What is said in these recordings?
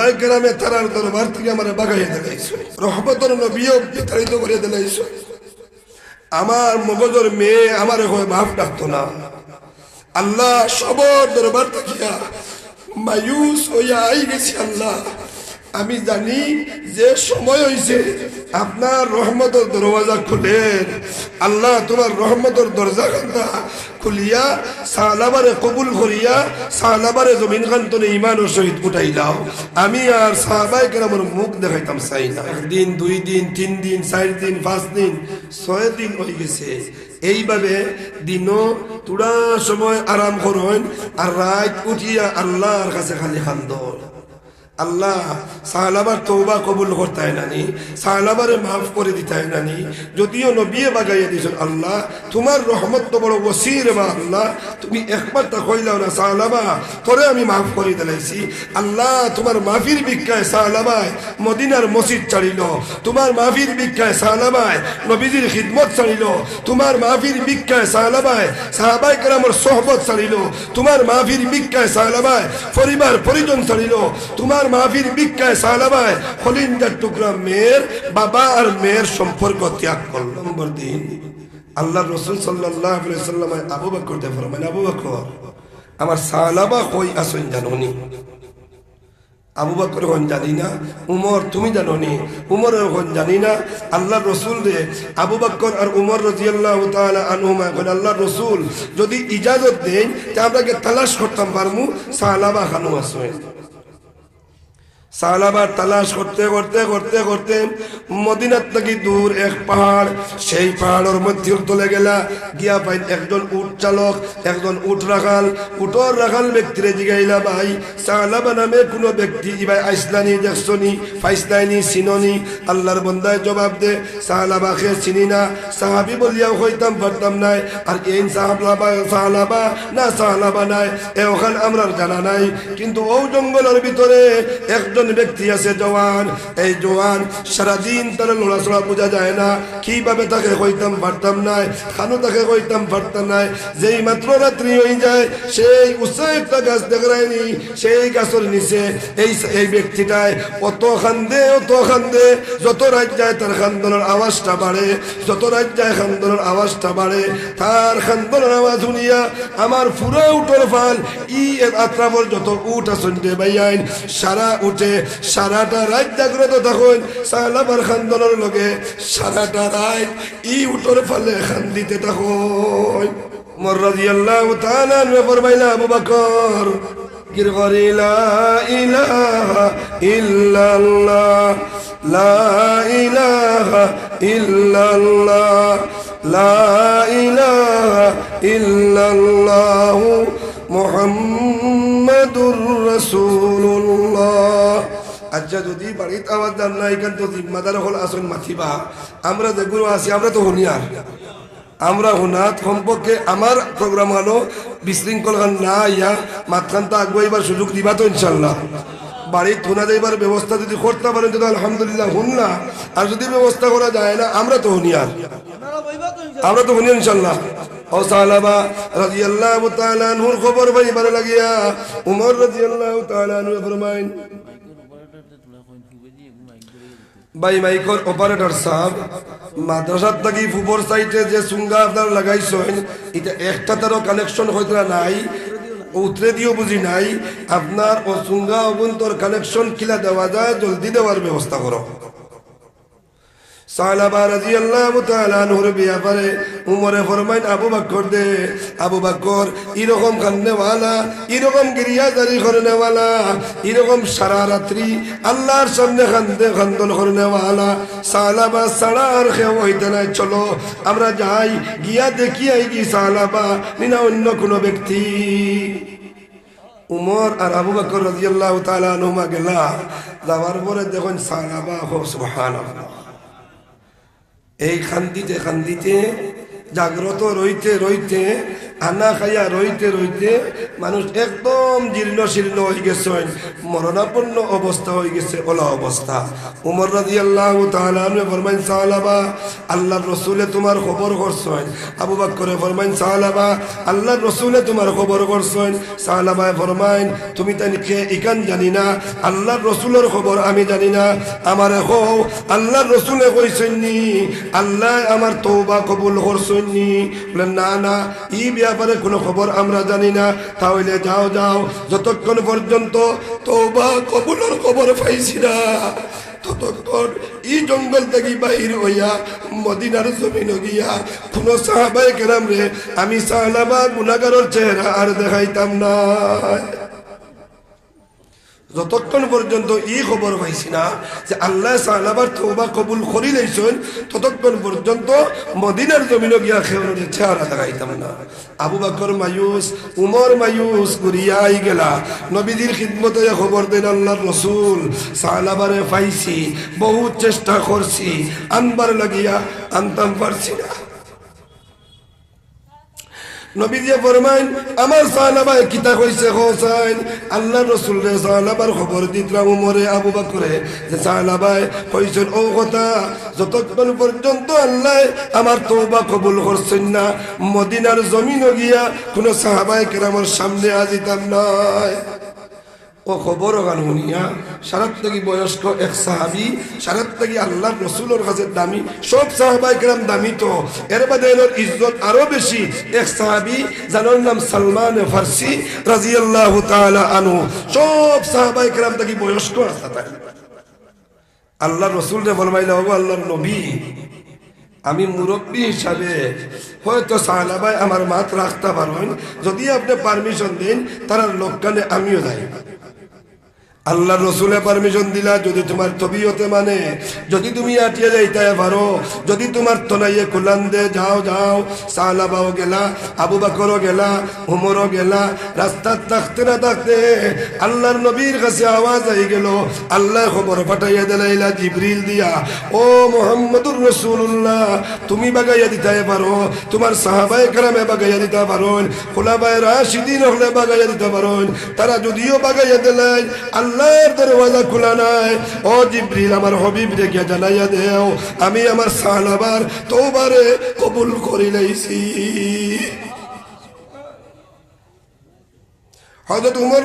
পাইকারামে তারার দরবার থেকে আমার বাগাইয়ে দিলাইছো রহমতর নবীও বিতাড়িত করে দিলাইছো আমার মগজর মেয়ে আমার হয় মাফ ডাকতো না। আল্লাহ সবর দরবার থাকিয়া মায়ুস হইয়া আই গেছি আল্লাহ। আমি জানি যে সময় হয়েছে আপনার রহমতের দরওয়াজা খুলেন আল্লাহ তোমার রহমতের দরজা খান্তা খুলিয়া সালাবারে কবুল করিয়া সালাবারে জমিন খান্তনে ইমানের সহিত উঠাই দাও। আমি আর সাহাবাই কেরামের মুখ দেখাইতাম চাই না। একদিন, দুই দিন, তিন দিন, চার দিন, পাঁচ দিন, ছয় দিন হয়ে গেছে। এইভাবে দিনও তুড়া সময় আরাম করেন আর রাত উঠিয়া আল্লাহর কাছে খালি খান্দন আল্লাহ সাহালাবার তৌবা কবুল করতায় নানি সাহালাবারে মাফ করে দিতায় নানি, যদিও নবিয়ে বাগাইয়া দিয়েছেন আল্লাহ, তোমার রহমত তো বড় ওসির মা আল্লাহ, তুমি একবার তা কইলাও না সাহালাবা তোরে আমি মাফ করে দিলাইছি। আল্লাহ, তোমার মাফির ভিক্ষায় সাহালাবায় মদিনার মসজিদ ছাড়িল, তোমার মাফির ভিক্ষায় সাহালাবায় নবীজির খিদমত ছাড়িল, তোমার মাফির ভিক্ষায় সাহালাবায় সাহাবাই কেরামর সোহবত ছাড়িল, তোমার মাফির ভিক্ষায় সাহালাবায় পরিবার পরিজন ছাড়িল, তোমার মাহফির ভিক্ষায় সালাবায় হলিন্দার টুকরা মেয়ের, বাবা আর মেয়ের সম্পর্ক ত্যাগ করল। নম্বর দিন আল্লাহ রসুল সাল্লাহ আবু বকর দে ফরমান আবু বকর, আমার সালাবা কই আসন জানুনি? আবু বকর হন জানি না, উমর তুমি জানো নি উমর হন জানি না। আল্লাহ রসুল রে, আবু বকর আর উমর রাজিয়াল্লাহ তাআলা আনহুমা এখন আল্লাহ রসুল, যদি ইজাজত দেন, তা আমরাকে তালাশ করতাম পারমু, সালাবা খানু আসেন সালাবার তালাশ করতে করতে করতে করতে মদিনার থেকে দূর এক পাহাড়। সেই পাহাড়ের মধ্যে চলে গেলা। গিয়া পাই একজন উট চালক, একজন উট রাখাল। উটর রাখাল ব্যক্তিরে জিগাইলা ভাই, সালাবা নামে কোনো ব্যক্তি ইবাই আইসলানি দেখছনি ফাইসলাইনি চিননি। আল্লাহর বন্দায় জবাব দে সাহালাবাকে চিনি না। সাহাবি বলিয়াও হইতাম, পারতাম নাই। আর এই সাহাবলাবা সাহালাবা না সাহালাবা নাই, এ ওখান আমরা জানা নাই। কিন্তু ও জঙ্গলের ভিতরে একজন ব্যক্তি আছে জওয়ান। এই জওয়ান সারাদিন তার লড়াচড়া বোঝা যায় না। কীভাবে তাকে কইতাম পারতাম নাই খানো তাকে কইতাম পারতাম নাই যেই মাত্র রাত্রি হয়ে যায়, সেই উৎসাহ একটা গাছ দেখায়নি সেই গাছের নিচে এই এই ব্যক্তিটায় অত খান্দে অত খান্দে যত রাত যায় তার খান্দনের আওয়াজটা বাড়ে, যত রাত যায় খান্দনের আওয়াজটা বাড়ে, তার খান্দনের আওয়াজ শুনিয়া আমার পুরো উঠোর ফাল। ই আত্রাবর যত উঠ আসন দে বাইয়াইন সারা উঠে সারাটা রাত জাগ্রত তখন সালাবার খান্দনের লগে সারাটা রাত ই উঠোর ফালে মর লা ইলাহা ইল্লাল্লাহ মুহাম্মাদুর রাসূলুল্লাহ আচ্ছা যদি বাড়িতে আওয়াজ দাম না এখান তো জিম্মাদার হল আসন মাথিবা, আমরা যেগুলো আছি, আমরা তো হুনিয়ার। আমরা হুনাত সম্পর্কে আমার প্রোগ্রাম হলো বিশৃঙ্খল না, ইয়া মাতখান তো আগুয়াইবার সুযোগ দিবা তো ইনশাল্লাহ বাড়ির থুনা দেবার ব্যবস্থা যদি করতে পারেন যদি আলহামদুলিল্লাহ হুন না। আর যদি ব্যবস্থা করা যায় না, আমরা তো হুনিয়ার। আমরা তো হুনিয়ার ইনশাল্লাহ ও সালাবা রাদিয়াল্লাহু তাআলা লাগিয়া, উমর ফরমাইন ভাই মাইকর অপারেটর সাহেব, মাদ্রাসার থাকি ফুবর সাইটে যে সুঙ্গা আপনার লাগাইছেন, এটা একটা তারও কানেকশন হয়তো নাই, উতরে দিও বুঝি নাই, আপনার ও সুঙ্গা অভ্যন্তর কানেকশন কিলা দেওয়া যায়, জলদি দেওয়ার ব্যবস্থা করো। তাআলা নূর ব্যাপারে উমরে আবু দে। আবু এরকম এরকম সারা রাত্রি আল্লাহর সারা আর হইতে নাই। চলো, আমরা যাই, গিয়া দেখি আই কি নিনা অন্য কোনো ব্যক্তি। উমর আর আবু বকর রাদিয়াল্লাহু তাআলা নুমা গেলা। যাওয়ার পরে দেখুন সালাবা হো সুবহানাল্লাহ। এই খান্দিতে খান্দিতে জাগ্রত রইতে রইতে আনা খাইয়া রইতে রইতে মানুষ একদম জীর্ণ শীর্ণ হয়ে গেছেন মরণাপন্ন অবস্থা হয়ে গেছে ওলা অবস্থা। উমর রাজি আল্লাহ ফরমাইন সাহালাবা আল্লাহ রসুলে তোমার খবর করছেন আবু বাক্করে ফরমাইন সাহালাবা আল্লাহ রসুলে তোমার খবর করছেন সাহালাবায় ফরমাইন, তুমি তাই খেয়ে ইকান জানি না। আল্লাহ রসুলের খবর আমি জানি না। আমার হও আল্লাহ রসুলে কইছেন নি আল্লাহ আমার তৌবা কবুল করছেন নি বলে, না না, ই ব্যাপারে কোনো খবর আমরা জানি না। তাহলে যাও যাও, যতক্ষণ পর্যন্ত তৌবা কবুলের খবর পাইছি না, ততক্ষণ ই জঙ্গল থেকে বাহির হইয়া মদিনার জমিন গিয়া কোন সাহাবাই কেরাম রে আমি সাহলাবা গুণাগারের চেহারা আর দেখাইতাম না যতক্ষণ পর্যন্ত ই খবর পাইছি না যে আল্লাহ সাহাবার তৌবা কবুল করি লাইছেন ততক্ষণ পর্যন্ত মদিনার জমিন গিয়া খেয়ে চেহারা দেখাইতাম না। আবু বাকর মায়ুস, উমর মায়ুস ঘুরিয়াই গেলা। নবীজির খিদমতে খবর দেন আল্লাহর রসুল সাহাবারে পাইছি, বহুত চেষ্টা করছি, আনবার লাগিয়া আনতাম পারছি না। নবীজি ফরমাইন, আমার সাহাবায় কিতা কইছে হোসাইন আল্লাহ রসুল রে সাহাবার খবর দিতরা উমরে আবু বকরে, যে সাহাবায় কইছেন, ও কথা, যতক্ষণ পর্যন্ত আল্লাহ আমার তওবা কবুল করছেন না, মদিনার জমিন গিয়া কোন সাহাবায় কেরামের সামনে আজিতাম নয় ও খবর গান শুনিয়া সারাত থেকে বয়স্ক এক সাহাবি, সারাত থেকে আল্লাহ রসুলের কাছে দামি, সব সাহাবাই কেরাম দামি তো। এর বাদে এর ইজ্জত আরও বেশি। এক সাহাবি যার নাম সালমান ফার্সি রাজি আল্লাহ আনু সব সাহাবাই কেরাম থেকে বয়স্ক আল্লাহ রসুল রে বলবাইলা হব আল্লাহর নবী, আমি মুরব্বী হিসাবে হয়তো সাহালাবাই আমার মাত রাখতে পারেন যদি আপনি পারমিশন দেন তার লোককানে আমিও যাই। আল্লাহ রসুলে পারমিশন দিলা, যদি তোমার তবিয়তে মানে যদি তুমি আটিয়ে যাইতে পারো, যদি তোমার তনাইয়ে কুলান দে যাও যাও, সালাবাও গেলা, আবু বাকরও গেলা, উমরও গেলা, রাস্তার থাকতে না থাকতে আল্লাহর নবীর কাছে আওয়াজ আই গেল। আল্লাহ খবর পাঠাইয়া দিলাইলা জিবরিল দিয়া, ও মোহাম্মদুর রসুল্লাহ তুমি বাগাইয়া দিতে পারো, তোমার সাহাবাই কারামে বাগাইয়া দিতে পারো খোলাবাই রাশিদিন হলে বাগাইয়া দিতে পারো, তারা যদিও বাগাইয়া দিলেন আল্লাহর দরওয়াজা খোলা নাই। ও জিব্রিল, আমার হবিব রেখে জানাইয়া দেও, আমি আমার সাহাবার তোবারে কবুল করি লাইছি হযরত উমর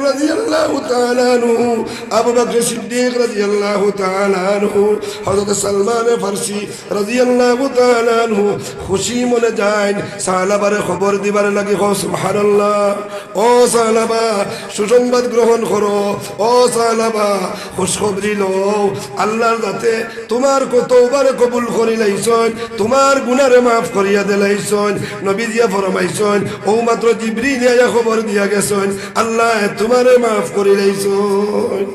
তাআলা আনহু, আবু বকর সিদ্দিক তাআলা আনহু, হযরত সালমান ফারসি তাআলা আনহু, খুশি মনে যান সাহাবারে খবর দিবার লাগি হো সুবহানাল্লাহ, ও সাহাবা সুসংবাদ গ্রহণ করো, ও সাহাবা খুশখবরি লও, আল্লাহর যাতে তোমার কতবার কবুল করি লাইছন তোমার গুনারে মাফ করিয়া দিলাইছন নবী দিয়া ফরমাইছন ও মাত্র জিবরিল আয়া খবর দিয়া গেছন আল্লাহ তোমারে মাফ করি লাইছন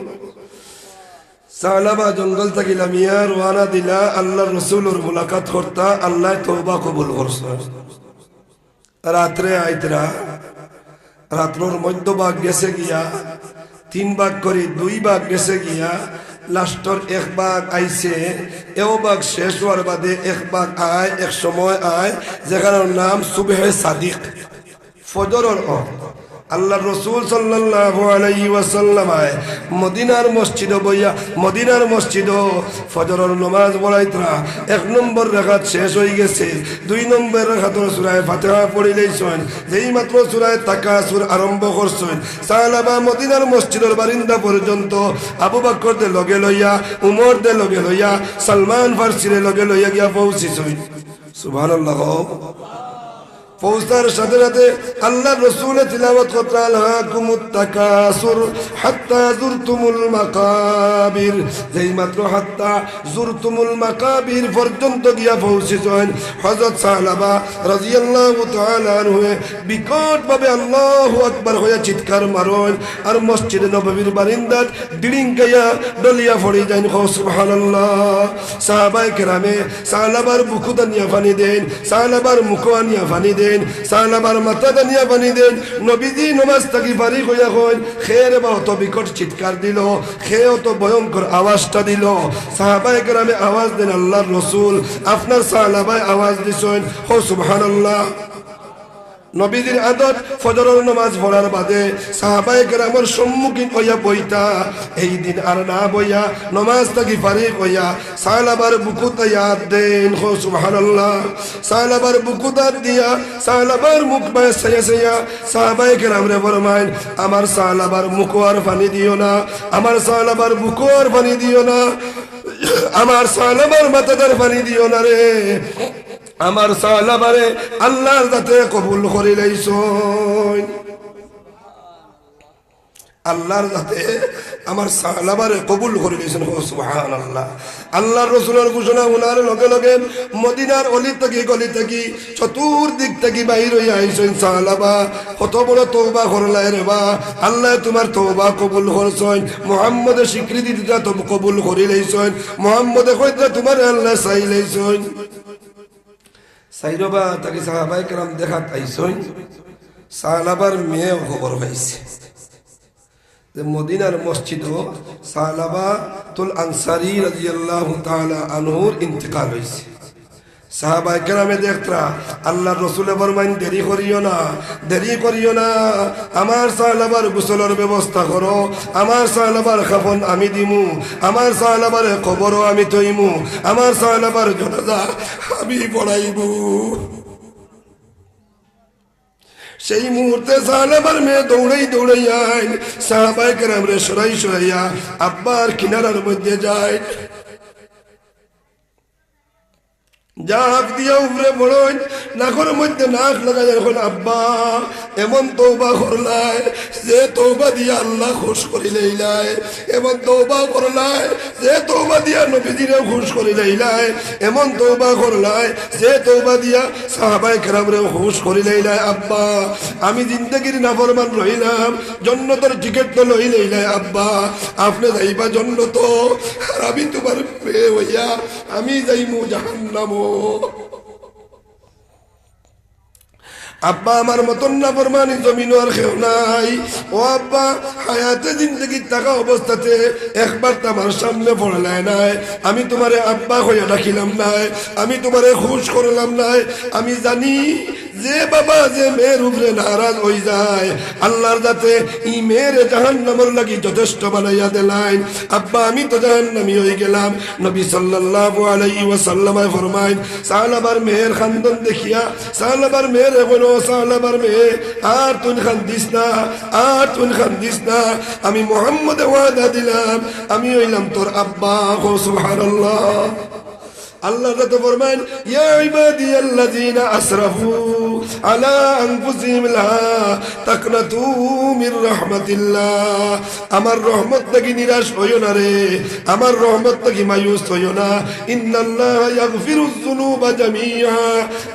সালাবা জঙ্গল থাকিলা মিয়া রোয়ানা দিলা, আল্লাহ রসুলোর মুলাকাত করতা, আল্লাহ তৌবা কবুল করছ। রাত্রে আইতরা, রাত্রর মধ্যভাগ গেছে গিয়া, তিন ভাগ করি, দুই ভাগ গেছে গিয়া, লাস্টর এক ভাগ আইছে, এও ভাগ শেষ হওয়ার বাদে এক ভাগ আয়, এক সময় আয়, যেখানের নাম সুবেহে সাদিক, ফজরর অ আল্লাহ রসুল আয় মদিনার মসজিদ বইয়া মদিনার মসজিদ ফজরের নামাজ পড়াইতরা। এক নম্বর রাখাত শেষ হয়ে গেছে। দুই নম্বর রাখাতর সূরায়ে ফাতিহা পড়ি লইছেন। যেই মাত্র সূরায়ে তাকাসুর আরম্ভ করছেন সাহাবা মদিনার মসজিদের বারিন্দা পর্যন্ত আবু বকর দে লগে লইয়া উমর দে লগে লইয়া, সালমান ফারসিরে লগে লইয়া গিয়া পৌঁছিছেন। সুবহানাল্লাহ। পৌঁছার সাথে সাথে আল্লাহ রসুল তিলাবত করতে আলহাকুমুত তাকাসুর হাত্তা জুরতুমুল মাকাবির। যেই মাত্র হাত্তা জুরতুমুল মাকাবির পর্যন্ত গিয়া পৌঁছেছেন, হযরত সাহাবা রাদিয়াল্লাহু তাআলা আনহু বিকট ভাবে আল্লাহু আকবার হয়ে চিৎকার মারন আর মসজিদে নববীর বারিন্দাত ডিড়িং গায়া ডলিয়া পড়ে যান হো সুবহানাল্লাহ। সাহাবায়ে কেরামে সাহাবার বুকুদা নিয়া পানি দেন সাহাবার মুখো আনিয়া পানি দেন সাহাবার মাথা দানিয়া পানি দেন, নবীজি নমাজ থাকি বাড়ি হইয়া হন খের বা অত বিকট চিৎকার দিল, খে অত ভয়ঙ্কর আওয়াজটা দিল। সাহাবায়ে গ্রামে আওয়াজ দেন আল্লাহর রসুল, আপনার সাহাবায় আওয়াজ দিছেন হো সুবহানাল্লাহ। নবীদের আদত ফজরের নামাজ পড়ার বাদে সাহাবায়ে কেরামের সম্মুখীন হইয়া বইতা এই দিন আর না বইয়া নমাজ থাকি ফারিক হইয়া সালাবার বুকুত ইয়াদ দেন। হো, সুবহানাল্লাহ। সালাবার বুকুত দিয়া সালাবার মুখ বায় সাইয়া সাইয়া সাহাবায়ে কেরাম রে ফরমাইন, আমার সালাবার মুখ আর পানি দিও না, আমার সালাবার বুক আর পানি দিও না, আমার সালাবার মাথাদার পানি দিও না রে। আমার সালাবারে আল্লাহর যাতে কবুল করে লাইছই আল্লাহর যাতে আমার সালাবারে কবুল করে দিয়েছেন সুবহান আল্লাহ আল্লাহর রসুলের ঘোষণা উনার লগে লগে মদিনার অলি থেকে গলি থেকে, চতুর্দিক থেকে বাইর হইয়া আইসেন সালাবা কত বড় তৌবা করলাই রে বা। আল্লাহ তোমার তৌবা কবুল করছেন। মোহাম্মদের স্বীকৃতি দিতা কবুল করে লাইছেন। মোহাম্মদে কইতা তোমার আল্লাহ চাই লাইছেন। সাইরবা তাকে সাহাবাই কেরাম দেখাত আইসই, সালাবার মেয়ে খবর পাইছে। যে মদিনার মসজিদ সালাবা তুল আনসারি রাজিয়াল্লাহ তাআলা আনহুর ইন্তেকাল হয়েছে সাহাবাই কেরামে দেখতরা আল্লাহ রসুলে বরমাইন দেরি করিও না, দেরি করিও না, আমার সাহলাবার গোসলের ব্যবস্থা করো, আমার সাহলাবার খাফন আমি দিমু, আমার সাহলাবার খবরও আমি তৈমু আমার সাহলাবার জনাজা আমি পড়াইবু। সেই মুহূর্তে সাহাবার মেয়ে দৌড়াই দৌড়াই আইন সাহাবাই কেরাম রে সরাই সরাইয়া আব্বার কিনারার মধ্যে যায়। জাহাজ দিয়া উপরে বড়ই, নাকের মধ্যে নাক লাগাই এখন আব্বা, এমন তৌবা করলাই যে তৌবা দিয়া আল্লাহ খুশ করি লইলাই। এমন তৌবা করলাই যে তৌবা দিয়া নবীদিনে খুশ করি লইলাই। এমন তৌবা করলাই যে তৌবা দিয়া সাহাবাই কেরামরে খুশ করি আব্বা। আমি জিন্দগির নাফরমান রইলাম জন্নতর টিকিট তো লই লইলাই, আব্বা। আপনি যাইবা জন্নত আর আমি তোমার হইয়া আমি যাইমু জাহান্নামো আব্বা আমার মতন না ফরমানি জমিন আর খেও নাই। ও আব্বা, হায়াতে জিন্দগি থাকা অবস্থাতে একবার তো আমার সামনে পড়লায় নাই। আমি তোমারে আব্বা হইয়া রাখিলাম নাই। আমি তোমারে খুশ করলাম নাই। আমি জানি যে বাবা, যে মেয়ের উপরে নারাজ হয়ে যায়, আল্লাহর যাতে ই মেয়ের জাহান নামর লাগি যথেষ্ট বানাইয়া দিলাইন আব্বা, আমি তো জাহান নামি হয়ে গেলাম। নবী সাল্লাল্লাহু আলাইহি ওয়াসাল্লামায় ফরমাইন সাহালাবার মেয়ের খান্দন দেখিয়া সাহালাবার মেয়ের এখন সাহালাবার মেয়ে, আর তুই খান্দিস না, আর তুই খান্দিস না। আমি মোহাম্মদ ওয়াদা দিলাম, আমি হইলাম তোর আব্বা সুবহানাল্লাহ। আল্লাহ তো ফরমান ইয়া ইবাদিয়াল্লাযীনা আসরাফু আলা আনফুসিহিম লা তাকনাতু মির রাহমাতিল্লাহ। আমার রহমত থেকে নিরাশ হইও না রে, আমার রহমত থেকে মায়ুস হইও না। ইন্নাল্লাহ ইয়াগফিরুয যুনুবা জামিআ।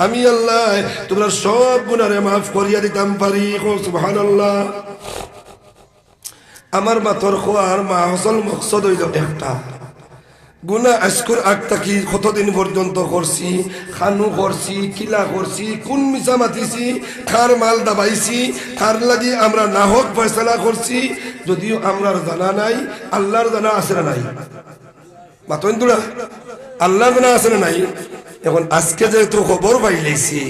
আমি আল্লাহ, তোমরা সব গুনাহরে মাফ করিয়া দিতাম পারি সুবহানাল্লাহ। আমার খোয়ার মা হসল মকসদ হইল একটা। গুনা আজকুর থাকি কতদিন পর্যন্ত করছি? খানু করছি, কিলা করছি, কোন মিশা মাতিছি? খার মাল দাবাইছি খার লাগি আমরা নাহক ফয়সলা করছি, যদিও আমরা জানা নাই, আল্লাহর জানা আছে না নাই? মাতন তোরা আল্লাহর জানা আছে না নাই? এখন আজকে যেহেতু খবর পাইলেছি,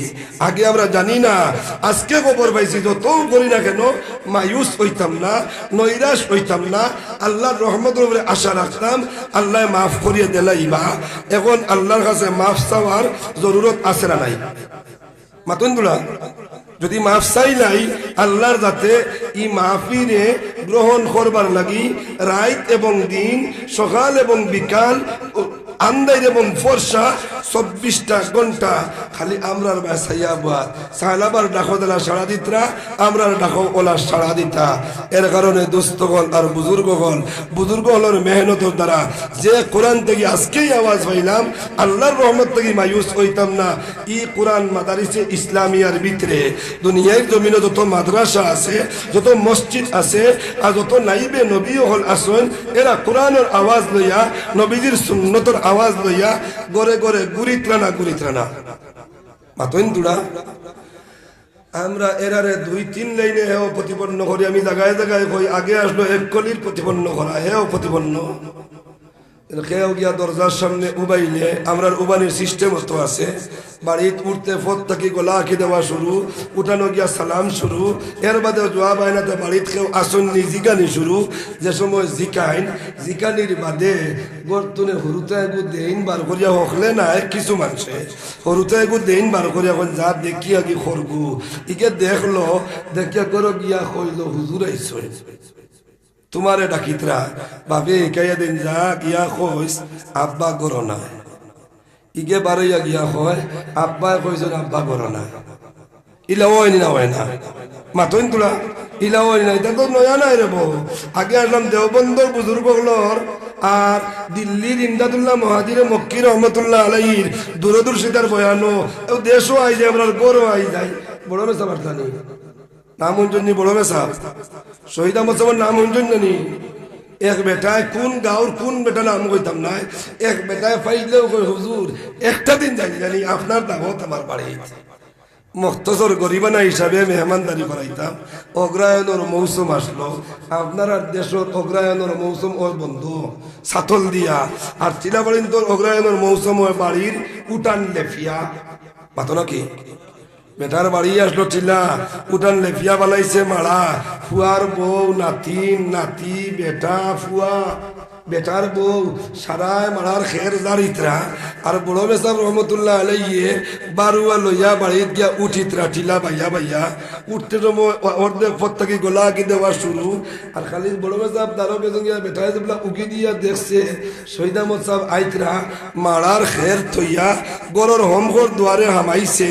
আগে আমরা জানি না, আজকে খবর পাইছি যত করি না কেন, মায়ুস হইতাম না, নৈরাশ হইতাম না, আল্লাহর রহমতের উপরে আশা রাখতাম, আল্লাহ মাফ করিয়ে দিলাইবা। এখন আল্লাহর কাছে মাফ চাওয়ার জরুরত আছে না নাই? মাতুন্দুলা যদি মাফ চাইলাই আল্লাহর যাতে ই মাহফিরে গ্রহণ করবার লাগি, রাত এবং দিন, সকাল এবং বিকাল আন্দাই এবং ফর্সা, চব্বিশটা ঘণ্টা খালি আমরার বাসাইয়া বাদ সাহালাবার ডাকো দেলা সাড়া দিতরা, আমরার ডাকো ওলা সাড়া দিতা। এর কারণে দুস্থগল আর বুজুর্গ হল। বুজুর্গ হলের মেহনতের দ্বারা যে কোরআন থেকে আজকেই আওয়াজ পাইলাম আল্লাহর রহমত থেকে মায়ুস হইতাম না। ই কোরআন মাদারিসে ইসলামিয়ার ভিতরে। দুনিয়ার জমিনে যত মাদ্রাসা আছে, যত মসজিদ আছে, আর যত নাইবে নবী হল আসন এরা কোরআনের আওয়াজ লইয়া নবীজির সুন্নতর আওয়াজ লইয়া গড়ে গড়ে গুরিত্রানা গুরিত্রানা মাতইন দুড়া। আমরা এরারে দুই তিন লাইনে হেও প্রতিপন্ন করি, আমি জায়গায় জায়গায় কই, আগে আসলো এক কলির প্রতিপন্ন করা, হেও প্রতিপন্ন। কেউ গিয়া দরজার সামনে উবাইলে, আমরার উবানির সিস্টেম তো আছে। বাড়িত উঠতে ফত থাকি গলা আঁকি দেওয়া শুরু, উঠানো গিয়া সালাম শুরু। এর বাদে জবাব আইনাতে বাড়িত কেউ আসননি জিকানি শুরু। যে সময় জিকাইন জিকানির বাদে গর্তনে হরুতে এগু দেইন বার করিয়া হকলে নাই কিছু মানুষে। হরুতে এগু দেইন বার করিয়া এখন যা দেখিয়া কি খরগু। ইকে দেখল, দেখিয়া করো গিয়া কইল, হুজুর আইসো। তোমারে ডাকিতরা বাবে কাইয়া দিন যা, গিয়া কইস, আব্বা গরো না। ইগে বারইয়া গিয়া কয় আব্বা কইছেন আব্বা গরো না। ইলা ওই না ওই না। মাতইন তোলা ইলা ওই না এটা তো নয়া নাই রে বউ। আগে আসলাম দেওবন্দর বুজুর্গ হলর আর দিল্লির ইমদাদুল্লাহ মহাজিরে মক্কি রহমতুল্লাহ আলাইহির দূরদর্শিতার বয়ানো দেশও আই যায় আমরা গরও আই যায়। বড় মেসা বার্তানি নাম হুঞ্জনি বড় মেসা শহীদ আহমদ সাহেবের নাম হুঞ্জনি এক বেটায় কোন গাঁর কোন বেটা নাম কইতাম নাই। এক বেটায় পাইলেও কই হুজুর, একটা দিন জানি জানি আপনার দাবত আমার বাড়ি মখতসর গরিবানা হিসাবে মেহমানদারি করাইতাম। অগ্রায়ণের মৌসুম আসলো। আপনার দেশের অগ্রায়ণের মৌসুম ওই বন্ধু, সাতল দিয়া। আর চিলাবাড়িন তোর অগ্রায়ণের মৌসুম ওই বাড়ির উটান লেফিয়া। মাতো নাকি? বেটার বাড়ি আসলো চিল্লা উঠান লেফিয়া বালাইছে মারা ফুয়ার বউ নাতিন নাতি, বেটা, ফুয়া। বেটার বউ, সারায় মারার খের দাঁড়িতরা আর বড় বেসাব রহমতুল্লাহ আলাইয়ে বারুয়া লইয়া বাড়িত গিয়া উঠিতরা টিলা বাইয়া বাইয়া উঠতে সময় অর্ধেক প্রত্যেকে গোলা আঁকি দেওয়া শুরু। আর খালি বড় বেসাব দারো বেজন গিয়া বেটায় যেগুলা উকি দিয়া দেখছে। সৈদা মোসাব আইতরা মারার খের থইয়া গরর হোমঘর দুয়ারে হামাইছে।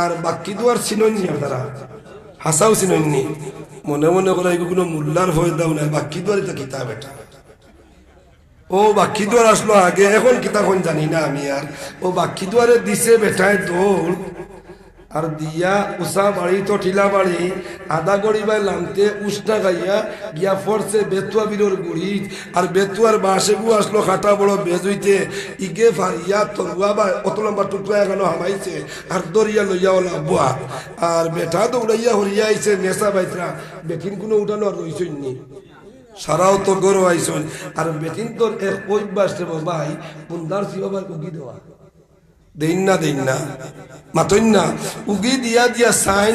আর বাকি দুয়ার চিননি তারা হাসাও চিননি মনে মনে করে কোনো মূল্যার ভয় দাও না বাকি দুয়ারে তো কিতাব এটা। ও বাকি দুয়ার আসলো আগে, এখন কিতাখন জানি না আমি আর ও বাকি দুয়ারে দিছে বেটায় দৌড় আর দিয়া উষা বাড়ি তো টিলা বাড়ি, আদা গড়ি বাই লামতে উষ্টা গাইয়া গিয়া ফরছে বেতুয়া বীরর গুড়ি আর বেতুয়ার বাসে গু আসলো খাটা বড় বেজুইতে। ইগে ফারিয়া তরুয়া বা অত লম্বা টুকরা এখানে হামাইছে, আর দরিয়া লইয়া ওলা বুয়া। আর বেটা দৌড়াইয়া হরিয়া আইছে নেশা বাইতরা। বেটিন কোনো উঠানো আর রইছই নি। সারাও তো গরো আইসন আর বেটিন তোর এক অভ্যাস ভাই বুন্দার শিবাবার উগি দেওয়া। দেইন না দেইন না উগি দিয়া দিয়া সাইন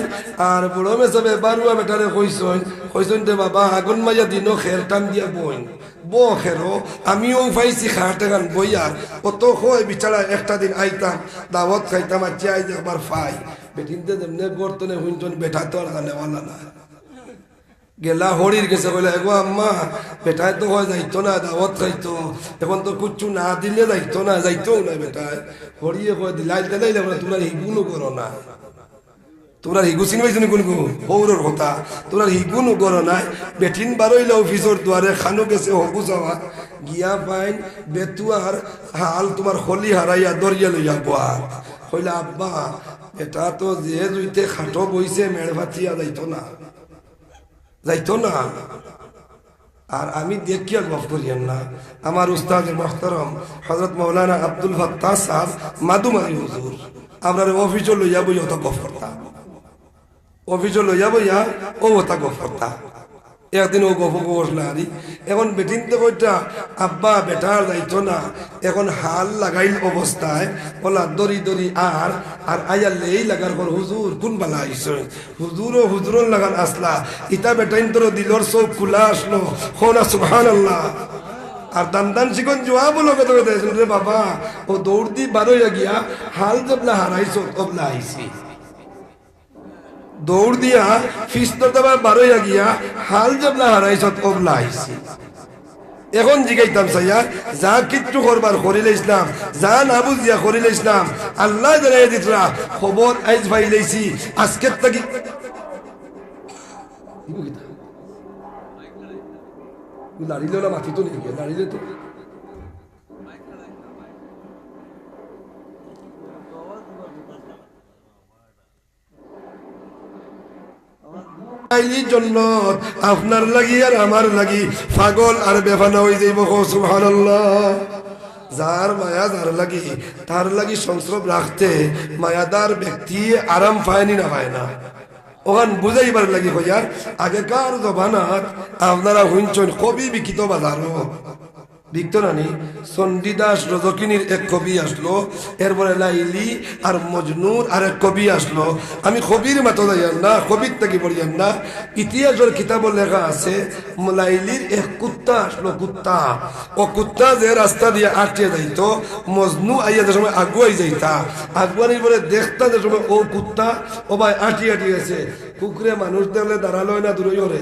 আর বড় মেসাবে বারুয়া বেটারে কইসন কইসন দে বাবা, আগুন মাইয়া দিনো খের টান দিয়া বইন। ব খেরো আমিও পাইছি খাটে গান বইয়া। কত হয় বিচারা একটা দিন আইতাম দাওয়াত খাইতাম আর চাই একবার ফাই। বেটিনতে যেমনে গর্তনে হুইনজন বেটা তো আর জানেওয়ালা না গেলা হরির গেছে, বলে, এগো আম্মা, বেটায় তো হয়, যাইতো না, দাওয়াত খাইতো এখন তো কুচ্ছু না দিলে যাইতো না যাইতো না বেটায়। হরিয়ে কয়, দিলাই দিলাই না তোমরা হিগুনো করো না। তোমরা হিগু চিনি পাইছো কোন সৌরর কথা। তোমরা হিগুনো করো নাই বেঠিন বারইলে অফিসর দুয়ারে খানো গেছে হকু যাওয়া গিয়া পাইন বেতুয়ার হাল তোমার হলি হারাইয়া দরিয়া লইয়া গোয়ার হইলা আব্বা এটা তো যে জুইতে খাটো বইছে মেড় ভাতিয়া যাইতো না। যাইতো না। আর আমি দেখিয়া গফ করিয়েন না। আমার উস্তাদ মোহতরম হজরত মৌলানা আব্দুল ফত্তা সাহ মাদুমারি হুজুর। আপনার অফিসও লইয়া বই অত গপ করতাম অফিসও লইয়া বইয়া ও ওটা গফরতা। একদিন ও গপ বসলা এখন বেটিন তো কইটা আব্বা, বেটার যাইতো না। এখন হাল লাগাইল অবস্থায়। ওলা দরি দরি আর। আর আয়া লেই লাগার পর হুজুর, কোন বালা আইসো? হুজুর ও হুজুর লাগান আসলা। ইতা বেটাইন তোর দিলর চোখ খোলা আসলো। হোনা সুবহান আল্লাহ আর দান দান শিখন জোয়া বলো কত কথা রে বাবা, ও দৌড় দি বারোয়া গিয়া হাল জবলা হারাইছো, তবলা আইসি। দৌড় দিয়া ফিস্তর দাবার বারোয়া গিয়া হাল জবলা হারাইছত অবলা আইসি এখন জিগাইতাম সাইয়া যা কিচ্ছু করবার করিলে ইসলাম, যা না বুঝিয়া করিলে ইসলাম, আল্লাহ জানাই দিতরা খবর আইজ ভাই লাইছি, আজকের থাকি লাড়িলে না মাটি তো নেই লাড়িলে তো। আপনার লাগি আর আমার লাগি। পাগল আর বেফানা হয়ে যাইব সুবহানাল্লাহ। যার মায়া, যার লাগি, তার লাগি সংস্রব রাখতে মায়াদার ব্যক্তি আরাম পায়নি না পায় না। ওখান বুঝাইবার লাগি হইয়ার আগেকার জবানাত আপনারা হুঞ্চন কবি বিকিত বাজারও। বিক্তরানি চণ্ডীদাস রজকিনীর এক কবি আসলো, এরপরে লাইলি আর মজনুর আর এক কবি আসলো। আমি কবির মাতো যাইয়ান না, কবির থেকে পড়িয়ান না। ইতিহাসের কিতাব লেখা আছে, লাইলির এক কুত্তা আসলো, কুত্তা। ও কুত্তা যে রাস্তা দিয়ে আটকে যাইতো, মজনু আইয়া যে সময় আগুয়াই যাইতা। আগুয়ানির পরে দেখতা যে সময় ও কুত্তা, ও ভাই আটি আটি গেছে। কুকুরে মানুষ দেখলে দাঁড়াল না, দূরই ওরে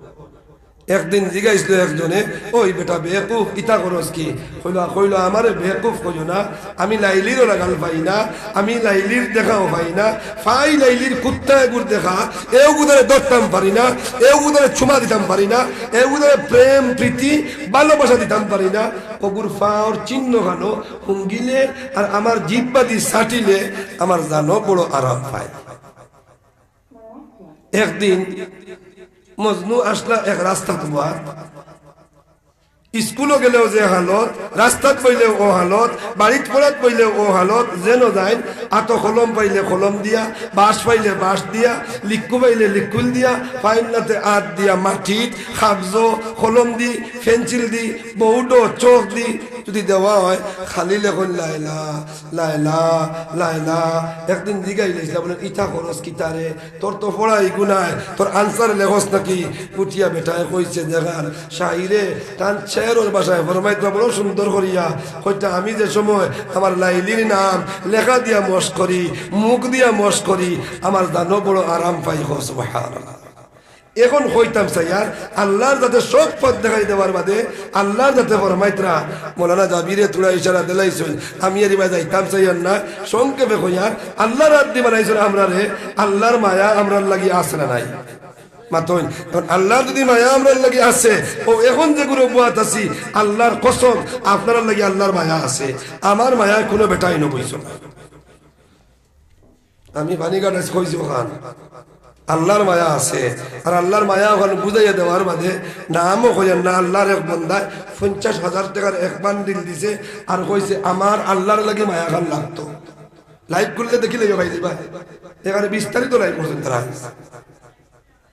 একদিন জিগাইছিল একজনে, ওই বেটা বেকুফ ইতা করস কি? কইল কইল, আমার বেকুফ কইল না, আমি লাইলিরও লাগাল পাই না, আমি লাইলির দেখাও পাই না, ফাই লাইলির কুত্তা এগুর দেখা এও গুদারে ধরতাম পারি না এও গুদারে চুমা দিতাম পারি না এও গুদারে প্রেম, প্রীতি, ভালোবাসা দিতাম পারি না ওগুর ফাওর চিহ্ন খানো, হুঙ্গিলে আর আমার জিব্বাদি সাটিলে আমার জানো বড় আরাম পায়। একদিন মজনু আসলা এক রাস্তা তোমার স্কুলও গেলেও যে হালত, রাস্তাত পইলেও ও হালত, বাড়িত পড়াত পইলেও ও হালত, যেন যায় আত কলম পাইলে কলম দিয়া, বাঁশ পাইলে বাঁশ দিয়া, লিক্কু পাইলে লিকুল দিয়া ফাইনাতে আট দিয়া মাটিত কাগজ কলম দি পেন্সিল দি বহুটো চোখ দি যদি দেওয়া হয় খালি লেখন লাইলা লাইলা লাইলা। একদিন জিগাই লাইছিল বলেন ইটা খরচ কিতারে তোর? তো পড়াই গুনায় তোর আনসার লেখস নাকি? পুটিয়া বেটায় কইছে, দেখার শাহিরে টান শেরোর বাসায় ফরমাইতে বড় সুন্দর করিয়া। কইটা আমি যে সময় আমার লাইলির নাম লেখা দিয়া মস করি, মুখ দিয়া মস করি, আমার দানো বড় আরাম পাই হস এখন হইতাম স্যার আল্লাহর যাতে সব পথ দেখাই দেওয়ার বাদে আল্লাহর যাতে ফরমাইতরা, মৌলানা জাবিরে তুলা ইশারা দিলাইছেন, আমি এর বাই যাইতাম চাইয়ার না, সংক্ষেপে কইয়ার, আল্লাহর আদি বানাইছেন আমরা রে, আল্লাহর মায়া আমরার লাগি আসে না নাই? আল্লাহর যদি মায়া আমরার লাগি আছে, ও এখন যে গুলো বুয়াত আছি, আল্লাহর কসম, আপনার লাগি আল্লাহর মায়া আছে, আমার মায়া কোনো বেটাই নবইছ আমি বাণীঘাট কইছি ওখান আল্লাহর মায়া আছে। আর আল্লাহর মায়া ওখানে বুঝাইয়া দেওয়ার মাঝে নামও কইয়া না, আল্লাহর এক বন্ধায় পঞ্চাশ হাজার টাকার এক বান্ডিল দিছে আর কইছে, আমার আল্লাহর লাগে মায়া খান লাগতো। লাইভ করলে দেখিলে ভাই এখানে বিস্তারিত লাইভ করছেন তারা।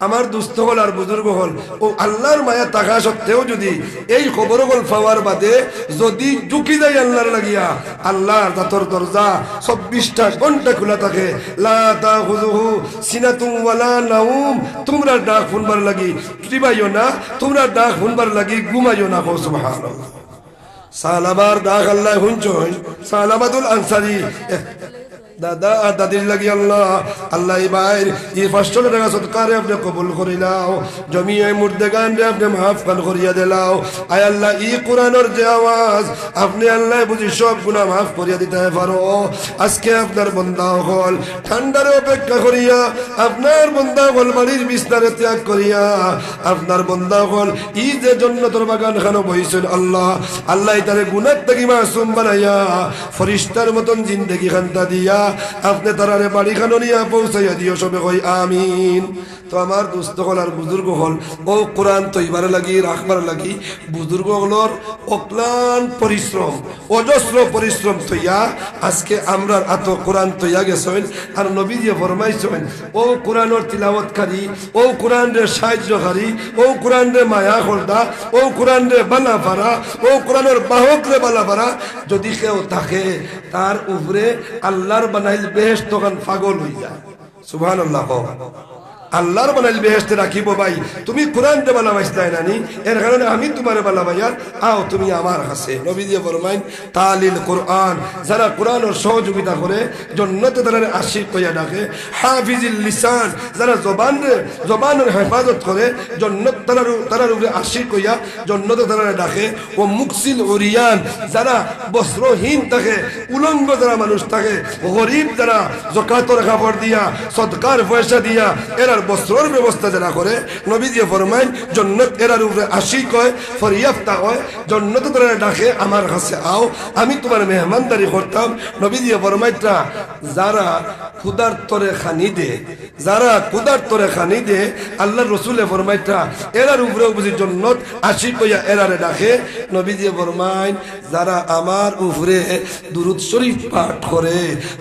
আমার দুস্থ হল আর বুজুর্গ হল। ও আল্লাহর মায়া থাকা সত্ত্বেও যদি এই খবর হল পাওয়ার বাদে যদি ঢুকি যায় আল্লাহর লাগিয়া, আল্লাহর দাতর দরজা চব্বিশটা ঘণ্টা খোলা থাকে। তোমরা ডাক শুনবার লাগি ত্রিবাইও না, তোমরা ডাক শুনবার লাগি ঘুমাইও না সুবহানাল্লাহ। সালামার ডাক আল্লাহ শুনছই সালামাতুল আনসারি। দাদা দাদির লাগি আল্লাহ। আল্লাহ বাইর এই পাঁচশো টাকা সৎকারে আপনি কবুল করিলাও জমিয়ে মুর্দে গানরে আপনি মাফ কান করিয়া দিলাও আয় আল্লাহ ই কোরআনের যে আওয়াজ, আপনি আল্লাহ বুঝি সব গুণা মাফ করিয়া দিতে পারো। আজকে আপনার বন্ধা হল, ঠান্ডারে অপেক্ষা করিয়া আপনার বন্ধা হল, বাড়ির বিস্তারে ত্যাগ করিয়া আপনার বন্ধা হল ই যে জন্য তোর বাগান খানো বইছেন আল্লাহ। আল্লাহ তারে গুণার থেকে মাসুম বানাইয়া, ফরিস্তার মতন জিন্দগি খান্তা দিয়া আপনি তারারে বাড়ি খানো নিয়ে পৌঁছাইয়া দিও সবে কই, আমিন। তো আমার দুস্থ হল আর বুজুর্গ হল, ও কোরআন তৈবার লাগি, রাখবার লাগি, বুজুর্গ হলর অক্লান পরিশ্রম, অজস্র পরিশ্রম তৈয়া, আজকে আমরা এত কোরআন তৈয়া গেছেন, আর নবী যে ফরমাইছেন, ও কোরআনের তিলাবতকারী ও কোরআন রে সাহায্যকারী, ও কোরআন রে মায়া করদা ও কোরআন রে বালা পারা ও কোরআনের বাহক রে বালা পারা যদি কেউ থাকে তার উপরে আল্লাহর বানাইল বেহেস তখন পাগল হয়ে যায় আল্লাহ আল্লাহর বানাইল বেহেস্তে রাখিব ভাই। তুমি কোরআন দে বালা বাইসলাই নানি। এর কারণে আমি তোমার বালা বাইয়ার আও তুমি আমার কাছে। নবী দিয়ে ফরমাইন, তালিল কোরআন। যারা কোরআনের সহযোগিতা করে, জন্নতে তারা আশিক কইয়া ডাকে। হাফিজিল লিসান, যারা জবান জবানের হেফাজত করে, জন্নত তারার তারার উপরে আশিক কইয়া জন্নতে তারা ডাকে। ও মুকসিল ওরিয়ান, যারা বস্ত্রহীন থাকে, উলঙ্গ যারা মানুষ থাকে, গরিব যারা জকাতর কাপড় দিয়া সদকার পয়সা দিয়া এরার বস্ত্রর ব্যবস্থা যারা করে নবী দিয়ে ফরমাইন, জন্নত এরার উপরে আশি কয় ফরিয়াফতা হয়, জন্নত তারা ডাকে, আমার কাছে আও, আমি তোমার মেহমানদারি করতাম। নবী দিয়ে ফরমাইটা যারা ক্ষুদার তরে খানি দে, যারা কুদার তরে খানি দে আল্লাহ রসুলে ফরমাইটা এরার উপরে বুঝি জন্নত আশি কইয়া এরারে ডাকে। নবী দিয়ে ফরমাইন, যারা আমার উপরে দুরুদ শরীফ পাঠ করে,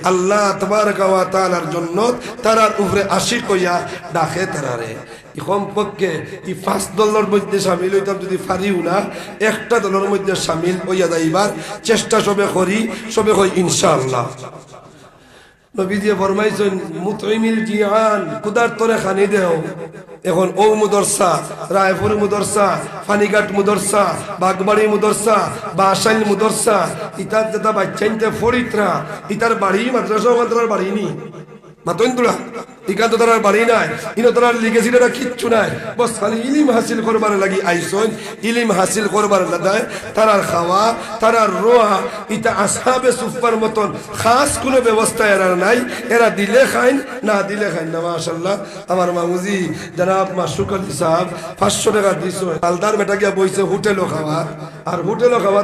আল্লাহ তোমার গাওয়া তালার জন্নত, তারার উপরে আশি কইয়া ডাকে তারারে ই কমপক্ষে এই পাঁচ দলের মধ্যে সামিল হইতাম, যদি পারিও না, একটা দলের মধ্যে সামিল হইয়া যাইবার চেষ্টা সবে করি, সবে হই ইনশাআল্লাহ। বাড়ি মাদ্রাসা বাড়ি নি। মাতইন তোরা বাড়ি নাই, ইনো তার কিচ্ছু নাই। বস, খালি ইলিম হাসিল করবার লাগি আইসন, ইলিম হাসিল করবার লাদায় খাওয়া রোয়া ইটা সুফার মতন। খাস কোনো ব্যবস্থা এরার নাই, এরা দিলে খাইন, না দিলে খাইন না মাশাল্লাহ আমার মামুজি, জনাব মাসুক আলী সাহেব, পাঁচশো টাকা দিছ। আলদার বেটা গিয়া বইছে, হোটেলও খাওয়া, আর হোটেলও খাওয়া